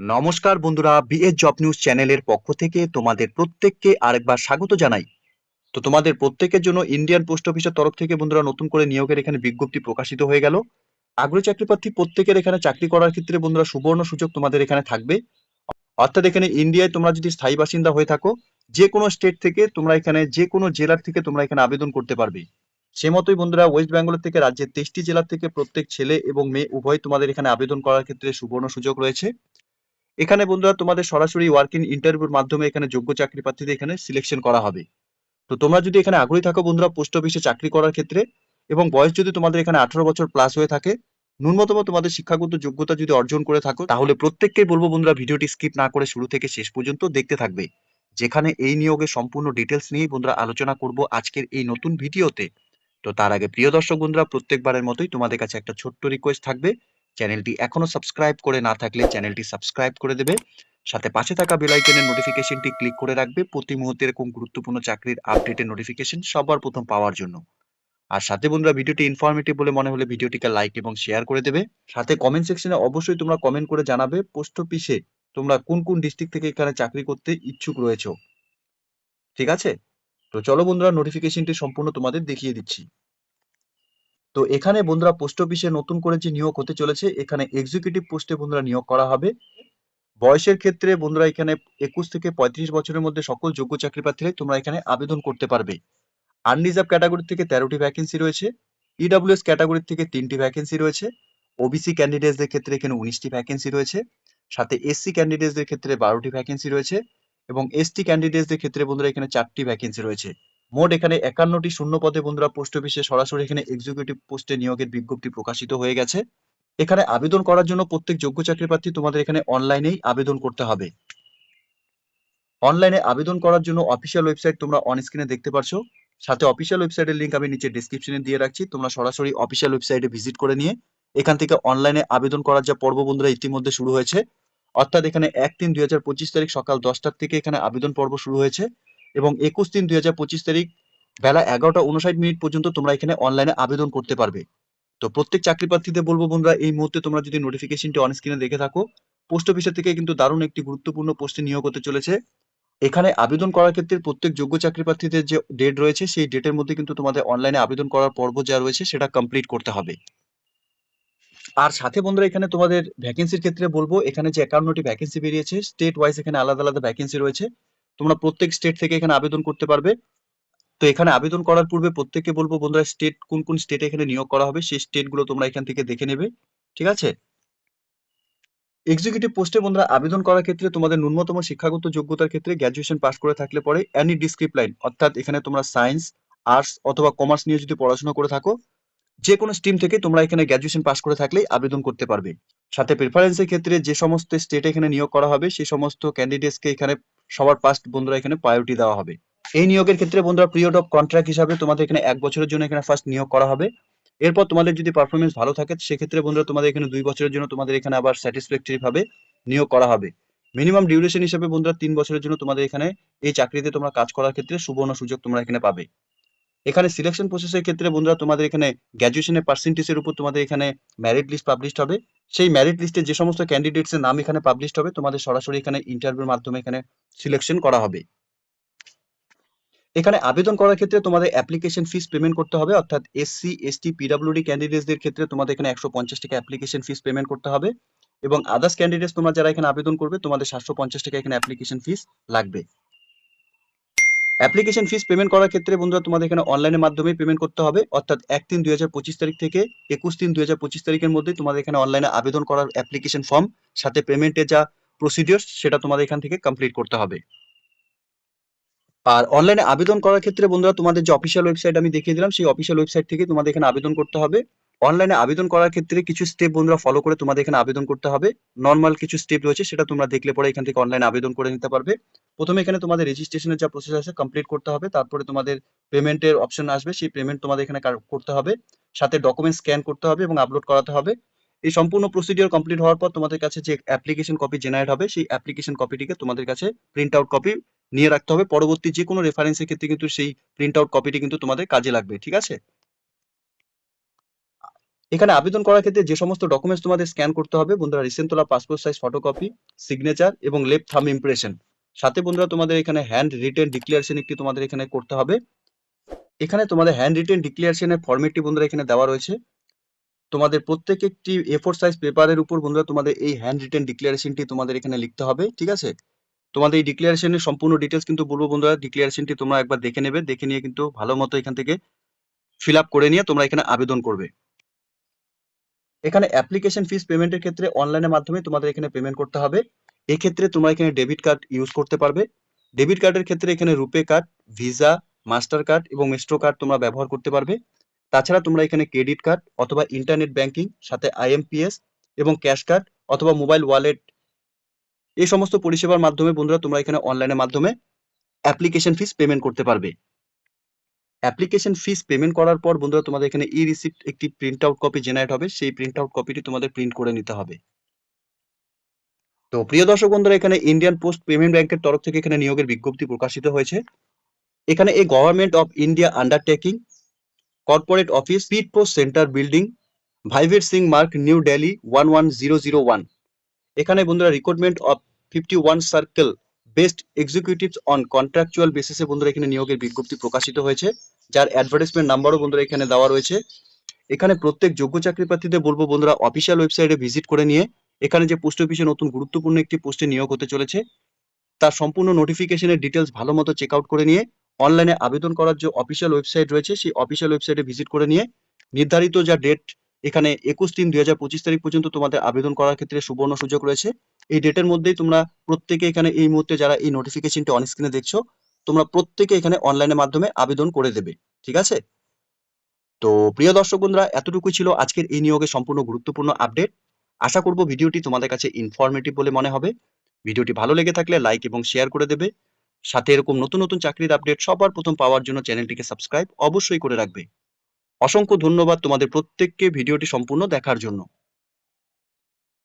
নমস্কার বন্ধুরা BS job news চ্যানেলের পক্ষ থেকে তোমাদের প্রত্যেককে আরেকবার স্বাগত জানাই। তো তোমাদের প্রত্যেকের জন্য ইন্ডিয়ান পোস্ট অফিসের তরফ থেকে বন্ধুরা নতুন করে নিয়োগের এখানে বিজ্ঞপ্তি প্রকাশিত হয়ে গেল। আগ্রহী চাকরি প্রার্থী প্রত্যেকের এখানে চাকরি করার ক্ষেত্রে বন্ধুরা সুবর্ণ সুযোগ তোমাদের এখানে থাকবে। অর্থাৎ এখানে ইন্ডিয়ায় তোমরা যদি স্থায়ী বাসিন্দা হয়ে থাকো যে কোনো স্টেট থেকে তোমরা এখানে যে কোনো জেলার থেকে তোমরা এখানে আবেদন করতে পারবে। সে মতোই বন্ধুরা ওয়েস্ট বেঙ্গল থেকে রাজ্যের তেইশটি জেলার থেকে প্রত্যেক ছেলে এবং মেয়ে উভয় তোমাদের এখানে আবেদন করার ক্ষেত্রে সুবর্ণ সুযোগ রয়েছে। এখানে বন্ধুরা তোমাদের সরাসরি ওয়ার্ক ওয়ার্কিং ইন্টারভিউর মাধ্যমে এখানে যোগ্য চাকরি প্রার্থীদের এখানে সিলেকশন করা হবে। তো তোমরা যদি এখানে আগ্রহী থাকো বন্ধুরা পোস্ট অফিসে চাকরি করার ক্ষেত্রে এবং বয়স যদি তোমাদের এখানে আঠারো বছর প্লাস হয়ে থাকে, ন্যূনতম তোমাদের শিক্ষাগত যোগ্যতা যদি অর্জন করে থাকো, তাহলে প্রত্যেককেই বলব বন্ধুরা ভিডিওটি স্কিপ না করে শুরু থেকে শেষ পর্যন্ত দেখতে থাকবে। যেখানে এই নিয়োগের সম্পূর্ণ ডিটেলস নিয়েই বন্ধুরা আলোচনা করব আজকের এই নতুন ভিডিওতে। তো তার আগে প্রিয় দর্শক বন্ধুরা, প্রত্যেকবারের মতোই তোমাদের কাছে একটা ছোট্ট রিকোয়েস্ট থাকবে। চ্যানেলটি এখনও সাবস্ক্রাইব করে না থাকলে চ্যানেলটি সাবস্ক্রাইব করে দেবে। সাথে পাশে থাকা বেল আইকনের নোটিফিকেশনটি ক্লিক করে রাখবে। প্রতি মুহূর্তে এরকম গুরুত্বপূর্ণ চাকরির আপডেটের নোটিফিকেশন সবার প্রথম পাওয়ার জন্য। আর সাথে বন্ধুরা, ভিডিওটি ইনফরমেটিভ বলে মনে হলে ভিডিওটিকে লাইক এবং শেয়ার করে দেবে। সাথে কমেন্ট সেকশনে অবশ্যই তোমরা কমেন্ট করে জানাবে পোস্ট অফিসে তোমরা কোন কোন ডিস্ট্রিক্ট থেকে এখানে চাকরি করতে ইচ্ছুক রয়েছো। ঠিক আছে? তো চলো বন্ধুরা নোটিফিকেশনটি সম্পূর্ণ তোমাদের দেখিয়ে দিচ্ছি। তো এখানে বন্ধুরা পোস্ট অফিসে নতুন করে যে নিয়োগ হতে চলেছে, এখানে এক্সিকিউটিভ পোস্টে বন্ধুরা নিয়োগ করা হবে। বয়সের ক্ষেত্রে বন্ধুরা এখানে একুশ থেকে পঁয়ত্রিশ বছরের মধ্যে সকল যোগ্য চাকরি প্রার্থীরাই তোমরা এখানে আবেদন করতে পারবে। আনরিজার্ভ ক্যাটাগরি থেকে তেরোটি ভ্যাকেন্সি রয়েছে। ইডাব্লিউএস ক্যাটাগরি থেকে তিনটি ভ্যাকেন্সি রয়েছে। ওবিসি ক্যান্ডিডেটসদের ক্ষেত্রে এখানে উনিশটি ভ্যাকেন্সি রয়েছে। সাথে এসসি ক্যান্ডিডেটসদের ক্ষেত্রে বারোটি ভ্যাকেন্সি রয়েছে এবং এসটি ক্যান্ডিডেটসদের ক্ষেত্রে বন্ধুরা এখানে চারটি ভ্যাকেন্সি রয়েছে। মোট এখানে একান্নটি শূন্য পদে বন্ধুরা পোস্ট অফিসে সরাসরি এখানে এক্সিকিউটিভ পোস্টে নিয়োগের বিজ্ঞপ্তি প্রকাশিত হয়ে গেছে। এখানে আবেদন করার জন্য প্রত্যেক যোগ্য চাকরি প্রার্থী তোমাদের এখানে অনলাইনেই আবেদন করতে হবে। অনলাইনে আবেদন করার জন্য অফিসিয়াল ওয়েবসাইট তোমরা অন স্ক্রিনে দেখতে পারছ। সাথে অফিসিয়াল ওয়েবসাইটের লিঙ্ক আমি নিচে ডিসক্রিপশনে দিয়ে রাখছি। তোমরা সরাসরি অফিসিয়াল ওয়েবসাইটে ভিজিট করে নিয়ে এখান থেকে অনলাইনে আবেদন করার যা পর্ব বন্ধুরা ইতিমধ্যে শুরু হয়েছে। অর্থাৎ এখানে এক তিন দুই তারিখ সকাল দশটার থেকে এখানে আবেদন পর্ব শুরু হয়েছে। এবং একুশ তিন দুই হাজার পঁচিশ তারিখ বেলা এগারোটা উনষাট মিনিট পর্যন্ত তোমরা এখানে অনলাইনে আবেদন করতে পারবে। তো প্রত্যেক চাকরি প্রার্থীদের বলব বন্ধুরা, এই মুহূর্তে তোমরা যদি নোটিফিকেশনটি অন স্ক্রিনে দেখে থাকো পোস্ট অফিসের থেকে কিন্তু দারুণ একটি গুরুত্বপূর্ণ পোস্টে নিয়োগ হতে চলেছে। এখানে আবেদন করার ক্ষেত্রে প্রত্যেক যোগ্য চাকরি প্রার্থীদের যে ডেট রয়েছে, সেই ডেটের মধ্যে কিন্তু তোমাদের অনলাইনে আবেদন করার পর্ব যা রয়েছে, সেটা কমপ্লিট করতে হবে। আর সাথে বন্ধুরা, এখানে তোমাদের ভ্যাকেন্সির ক্ষেত্রে বলব, এখানে যে একান্নটি ভ্যাকেন্সি বেরিয়েছে স্টেট ওয়াইজ এখানে আলাদা আলাদা ভ্যাকেন্সি রয়েছে। তোমরা প্রত্যেক স্টেট থেকে এখানে আবেদন করতে পারবে। তো এখানে আবেদন করার পূর্বে প্রত্যেককে বলব, বন্ধুরা স্টেট কোন কোন স্টেটে এখানে নিয়োগ করা হবে, সেই স্টেটগুলো তোমরা এখান থেকে দেখে নেবে। ঠিক আছে? এক্সিকিউটিভ পোস্টে বন্ধুরা, আবেদন করার ক্ষেত্রে তোমাদের ন্যূনতম শিক্ষাগত যোগ্যতার ক্ষেত্রে গ্র্যাজুয়েশন পাস করে থাকলে পরে অ্যানি ডিসক্রিপ লাইন অর্থাৎ এখানে তোমরা সায়েন্স আর্টস অথবা কমার্স নিয়ে যদি পড়াশোনা করে থাকো যে কোনো স্ট্রিম থেকে তোমরা এখানে গ্র্যাজুয়েশন পাস করে থাকলেই আবেদন করতে পারবে। সাথে প্রেফারেন্সের ক্ষেত্রে যে সমস্ত স্টেটে এখানে নিয়োগ করা হবে সেই সমস্ত ক্যান্ডিডেটসকে এখানে সবার ফার্স্ট বন্ধুরা এখানে প্রায়োরিটি দেওয়া হবে। এই নিয়োগের ক্ষেত্রে বন্ধুরা পিরিয়ড অফ কন্ট্রাক্ট হিসাবে তোমাদের এখানে এক বছরের জন্য এখানে ফার্স্ট নিয়োগ করা হবে। এরপর তোমাদের যদি পারফরমেন্স ভালো থাকে, সেক্ষেত্রে বন্ধুরা তোমাদের এখানে দুই বছরের জন্য তোমাদের এখানে আবার স্যাটিসফ্যাক্টরি ভাবে নিয়োগ করা হবে। মিনিমাম ডিউরেশন হিসাবে বন্ধুরা তিন বছরের জন্য তোমাদের এখানে এই চাকরিতে তোমরা কাজ করার ক্ষেত্রে সুবর্ণ সুযোগ তোমরা এখানে পাবে। এখানে সিলেকশন প্রসেসের ক্ষেত্রে বন্ধুরা তোমাদের এখানে গ্র্যাজুয়েশনের পার্সেন্টেজের উপর তোমাদের এখানে ম্যারিট লিস্ট পাবলিশ হবে। সেই ম্যারিট লিস্টে যে সমস্ত ক্যান্ডিডেটস এর নাম এখানে পাবলিশ হবে, তোমাদের সরাসরি এখানে ইন্টারভিউর মাধ্যমে এখানে সিলেকশন করা হবে। এখানে আবেদন করার ক্ষেত্রে তোমাদের অ্যাপ্লিকেশন ফিস পেমেন্ট করতে হবে, অর্থাৎ এসসি এসটি পিডাব্লিউডি ক্যান্ডিডেটসদের ক্ষেত্রে তোমাদের এখানে একশো পঞ্চাশ টাকা অ্যাপ্লিকেশন ফিস পেমেন্ট করতে হবে এবং আদার্স ক্যান্ডিডেটস তোমরা যারা এখানে আবেদন করবে, তোমাদের সাতশো পঞ্চাশ টাকা এখানে অ্যাপ্লিকেশন ফিস লাগবে। অ্যাপ্লিকেশন ফিস পেমেন্ট করার ক্ষেত্রে বন্ধুরা তোমাদের এখানে অনলাইনের মাধ্যমে পেমেন্ট করতে হবে। অর্থাৎ এক তিন দুই তারিখ থেকে একুশ তিন দুই তারিখের মধ্যে তোমাদের এখানে অনলাইনে আবেদন করার অ্যাপ্লিকেশন ফর্ম সাথে পেমেন্টের যা প্রসিডিওর সেটা তোমাদের এখান থেকে কমপ্লিট করতে হবে। আর অনলাইনে আবেদন করার ক্ষেত্রে বন্ধুরা তোমাদের যে অফিসিয়াল ওয়েবসাইট আমি দেখিয়ে দিলাম, সেই অফিসিয়াল ওয়েবসাইট থেকে তোমাদের এখানে আবেদন করতে হবে। অনলাইনে আবেদন করার ক্ষেত্রে কিছু স্টেপ বন্ধুরা ফলো করে তোমাদের এখানে আবেদন করতে হবে। নর্মাল কিছু স্টেপ রয়েছে, সেটা তোমরা দেখলে পরে এখান থেকে অনলাইনে আবেদন করে নিতে পারবে। প্রথমে এখানে তোমাদের রেজিস্ট্রেশনের যা প্রসেস আছে কমপ্লিট করতে হবে। তারপরে তোমাদের পেমেন্টের অপশন আসবে, সেই পেমেন্ট তোমাদের এখানে করতে হবে। সাথে ডকুমেন্ট স্ক্যান করতে হবে এবং আপলোড করাতে হবে। এই সম্পূর্ণ প্রসিডিওর কমপ্লিট হওয়ার পর তোমাদের কাছে যে অ্যাপ্লিকেশন কপি জেনারেট হবে, সেই অ্যাপ্লিকেশন কপিটিকে তোমাদের কাছে প্রিন্ট আউট কপি নিয়ে রাখতে হবে। পরবর্তী যে কোনো রেফারেন্সের ক্ষেত্রে কিন্তু সেই প্রিন্ট আউট কপিটি কিন্তু তোমাদের কাজে লাগবে, ঠিক আছে? এখানে আবেদন করার ক্ষেত্রে যে সমস্ত ডকুমেন্টস তোমাদের স্ক্যান করতে হবে, বন্ধুরা রিসেন্ট তোলা পাসপোর্ট সাইজ ফটোকপি সিগনেচার এবং লেফট থাম ইমপ্রেশন সাথে বন্ধুরা তোমাদের এখানে হ্যান্ড রিটেন ডিক্লিয়ারেশন একটি তোমাদের এখানে করতে হবে। এখানে তোমাদের হ্যান্ড রিটেন ডিক্লিয়ারেশনের ফরম্যাটটি বন্ধুরা এখানে দেওয়া রয়েছে। তোমাদের প্রত্যেক একটি এ ফোর সাইজ পেপারের উপর বন্ধুরা তোমাদের এই হ্যান্ড রিটেন ডিক্লিয়ারেশনটি তোমাদের এখানে লিখতে হবে, ঠিক আছে? তোমাদের এই ডিক্লিয়ারেশনের সম্পূর্ণ ডিটেলস কিন্তু বলব বন্ধুরা ডিক্লিয়ারেশনটি তোমরা একবার দেখে নেবে, দেখে নিয়ে কিন্তু ভালো মতো এখান থেকে ফিল আপ করে নিয়ে তোমরা এখানে আবেদন করবে। এখানে অ্যাপ্লিকেশন ফিস পেমেন্টের ক্ষেত্রে অনলাইনের মাধ্যমে তোমাদের এখানে পেমেন্ট করতে হবে। এক্ষেত্রে তোমরা এখানে ডেবিট কার্ড ইউজ করতে পারবে। ডেবিট কার্ডের ক্ষেত্রে এখানে RuPay card Visa master card এবং মেস্ট্রো কার্ড তোমরা ব্যবহার করতে পারবে। তাছাড়া তোমরা এখানে ক্রেডিট কার্ড অথবা ইন্টারনেট ব্যাংকিং সাথে আইএমপিএস এবং ক্যাশ কার্ড অথবা মোবাইল ওয়ালেট এই সমস্ত পরিষেবার মাধ্যমে বন্ধুরা তোমরা এখানে অনলাইনের মাধ্যমে অ্যাপ্লিকেশন ফিস পেমেন্ট করতে পারবে। অ্যাপ্লিকেশন ফিস পেমেন্ট করার পর বন্ধুরা তোমাদের এখানে ই রিসিপ্ট একটি প্রিন্ট আউট কপি জেনারেট হবে। সেই প্রিন্ট আউট কপিটি তোমাদের প্রিন্ট করে নিতে হবে। তো প্রিয় দর্শক বন্ধুরা, এখানে ইন্ডিয়ান পোস্ট পেমেন্ট ব্যাংকের তরফ থেকে এখানে নিয়োগের বিজ্ঞপ্তি প্রকাশিত হয়েছে। এখানে এই government of India undertaking corporate office speed post centre building Bhai Vir Singh Marg New Delhi one one zero zero one এখানে বন্ধুরা recruitment of fifty one circle based executives on contractual বেসিসে বন্ধুরা এখানে নিয়োগের বিজ্ঞপ্তি প্রকাশিত হয়েছে, যার অ্যাডভার্টাইজমেন্ট নাম্বারও বন্ধুরা এখানে দেওয়া রয়েছে। এখানে প্রত্যেক যোগ্য চাকরি প্রার্থীদের বলব বন্ধুরা অফিসিয়াল ওয়েবসাইটে ভিজিট করে নিয়ে, এখানে যে পোস্ট অফিসে নতুন গুরুত্বপূর্ণ একটি পোস্টে নিয়োগ হতে চলেছে, তার সম্পূর্ণ নোটিফিকেশনের ডিটেলস ভালো মতো চেক আউট করে নিয়ে অনলাইনে আবেদন করার যে অফিসিয়াল ওয়েবসাইট রয়েছে, সেই অফিসিয়াল ওয়েবসাইটে ভিজিট করে নিয়ে, নির্ধারিত যা ডেট এখানে একুশ তিন দুই তারিখ পর্যন্ত তোমাদের আবেদন করার ক্ষেত্রে সুবর্ণ সুযোগ রয়েছে। এই ডেটের মধ্যেই তোমরা প্রত্যেকে এখানে এই মুহূর্তে যারা এই নোটিফিকেশনটি অন স্ক্রিনে দেখছ, তোমরা প্রত্যেকে এখানে অনলাইনের মাধ্যমে আবেদন করে দেবে, ঠিক আছে? তো প্রিয় দর্শক বন্ধুরা, এতটুকুই ছিল আজকের এই নিয়োগের সম্পূর্ণ গুরুত্বপূর্ণ আপডেট আশা করব ভিডিওটি তোমাদের কাছে ইনফরমেটিভ বলে মনে হবে। ভিডিওটি ভালো লেগে থাকলে লাইক এবং শেয়ার করে দেবে। সাথে এরকম নতুন নতুন চাকরির আপডেট সবার প্রথম পাওয়ার জন্য চ্যানেলটিকে সাবস্ক্রাইব অবশ্যই করে রাখবে। অসংখ্য ধন্যবাদ তোমাদের প্রত্যেককে ভিডিওটি সম্পূর্ণ দেখার জন্য।